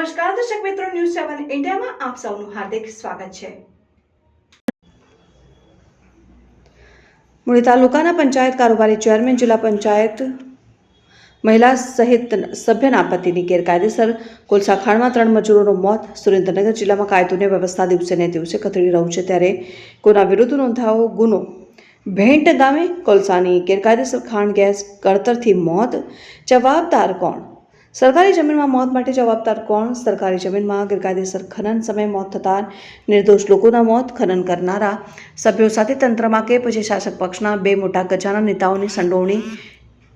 મિત્રો ન્યૂઝ સેવન ઇન્ડિયામાં આપ સૌનું હાર્દિક સ્વાગત છે. મૂળી તાલુકાના પંચાયત કારોબારી ચેરમેન, જિલ્લા પંચાયત મહિલા સહિત સભ્યના પતિની ગેરકાયદેસર કોલસા ખાણમાં ત્રણ મજૂરોનું મોત. સુરેન્દ્રનગર જિલ્લામાં કાયદોની વ્યવસ્થા દિવસે ને દિવસે કથળી રહ્યું છે ત્યારે કોના વિરુદ્ધ નોંધાવો, ગુનો? ભેંટ ગામે કોલસાની ગેરકાયદેસર ખાણ ગેસ, કળતરથી મોત. જવાબદાર કોણ? સરકારી જમીનમાં મોત માટે જવાબદાર કોણ? સરકારી જમીનમાં ગેરકાયદેસર ખનન સમયે મોત થતા નિર્દોષ લોકોના મોત, ખનન કરનારા સભ્યો સાથે તંત્રમાં કે પછી શાસક પક્ષના બે મોટા ગજાના નેતાઓની સંડોવણી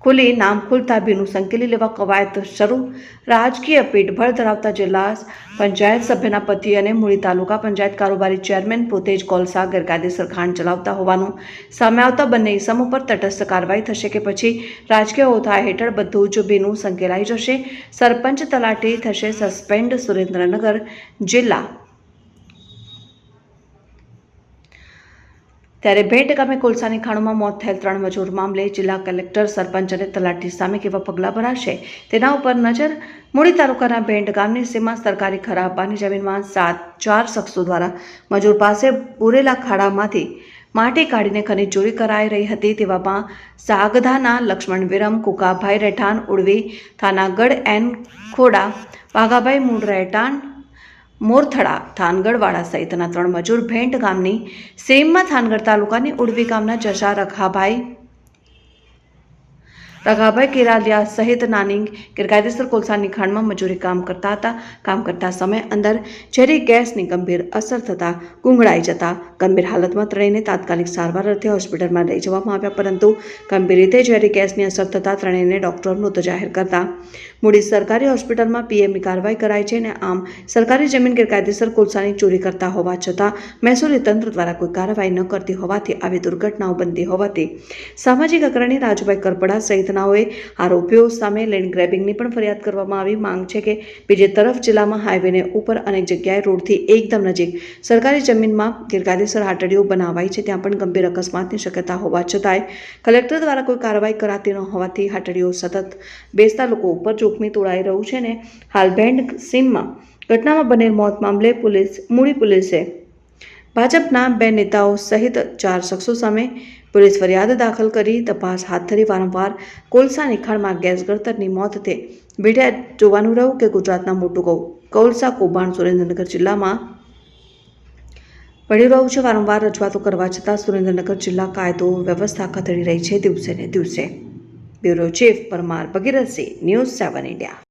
ખુલી નામ ખુલતા ભીનું સંકેલી લેવા કવાયત શરૂ. રાજકીય પીઠબળ ધરાવતા જિલ્લા પંચાયત સભ્યના પતિ અને મૂળી તાલુકા પંચાયત કારોબારી ચેરમેન પોતે જ કોલસા ગેરકાયદેસર ખાણ ચલાવતા હોવાનું સામે આવતા બંને ઇસમો પર તટસ્થ કાર્યવાહી થશે કે પછી રાજકીય હોદ્દા હેઠળ બધું જ ભીનું સંકેલાઈ જશે. સરપંચ તલાટી થશે સસ્પેન્ડ સુરેન્દ્રનગર જિલ્લા. ત્યારે ભેટ ગામે કોલસાની ખાણોમાં મોત થયેલ ત્રણ મજૂર મામલે જિલ્લા કલેક્ટર સરપંચ અને તલાટી સામે કેવા પગલાં ભરાશે? તેના ઉપર નજર મૂળી તાલુકાના ભેંટ ગામની સીમા સરકારી ખરાબાની જમીનમાં સાત ચાર શખ્સો દ્વારા. મજૂર પાસે પૂરેલા ખાડામાંથી માટી કાઢીને ખનીજ ચોરી કરાઈ રહી હતી તેવામાં સાગધાના લક્ષ્મણ વિરમ, કુકાભાઈ રહેઠાણ ઉડવી, થાનાગઢ એન ખોડા, વાઘાભાઈ મૂળ રહેઠાણ મોરથડા થાનગઢવાડા સહિતના ત્રણ મજૂર ભેંટ ગામની સેમમાં થાનગઢ તાલુકાની ઉડવી ગામના જશા રખાભાઈ રઘાભાઈ કેરાલિયા સહિત નાની ગેરકાયદેસર કોલસાની ખાણમાં મજૂરી કામ કરતા હતા. કામ કરતા સમય અંદર ઝેરી ગેસની ગંભીર અસર થતાં ગુંગળાઈ જતા ગંભીર હાલતમાં ત્રણેયને તાત્કાલિક સારવાર અર્થે હોસ્પિટલમાં લઈ જવામાં આવ્યા, પરંતુ ગંભીર રીતે ઝેરી ગેસની અસર થતાં ત્રણેયને ડોક્ટર મૃત જાહેર કરતા. મૂડી સરકારી હોસ્પિટલમાં પીએમની કાર્યવાહી કરાઈ છે અને આમ સરકારી જમીન ગેરકાયદેસર કોલસાની ચોરી કરતા હોવા છતાં મહેસૂલી તંત્ર દ્વારા કોઈ કાર્યવાહી ન કરતી હોવાથી આવી દુર્ઘટનાઓ બનતી હોવાથી સામાજિક અગ્રણી રાજુભાઈ કરપડા સહિતનાઓએ આરોપીઓ સામે લેન્ડ ગ્રેબિંગની પણ ફરિયાદ કરવામાં આવી. માંગ છે કે બીજી તરફ જિલ્લામાં હાઈવેને ઉપર અનેક જગ્યાએ રોડથી એકદમ નજીક સરકારી જમીનમાં ગેરકાયદેસર હાટડીઓ બનાવાઈ છે. ત્યાં પણ ગંભીર અકસ્માતની શક્યતા હોવા છતાંય કલેક્ટર દ્વારા કોઈ કાર્યવાહી કરાતી ન હોવાથી હાટડીઓ સતત બેસતા લોકો ઉપર જોખમી તોડાઈ રહ્યું છે ને હાલ બેન્ડ સીમમાં ઘટનામાં બનેલ મોત મામલે પોલીસ, મૂળી પોલીસે ભાજપના બે નેતાઓ સહિત ચાર શખ્સો સામે પોલીસ ફરિયાદ દાખલ કરી તપાસ હાથ ધરી વારંવાર કોલસા નિખાણમાં ગેસ ગળતરની મોત તે બેઠા જોવાનું રહ્યું કે ગુજરાતના મોટું કહું કોલસા કૌભાંડ સુરેન્દ્રનગર જિલ્લામાં પડી રહ્યું છે. વારંવાર રજૂઆતો કરવા છતાં સુરેન્દ્રનગર જિલ્લા કાયદો વ્યવસ્થા ખતરી રહી છે. દિવસે ને દિવસે. Bureau chief Parmar Bhagirathsinh, news seven India.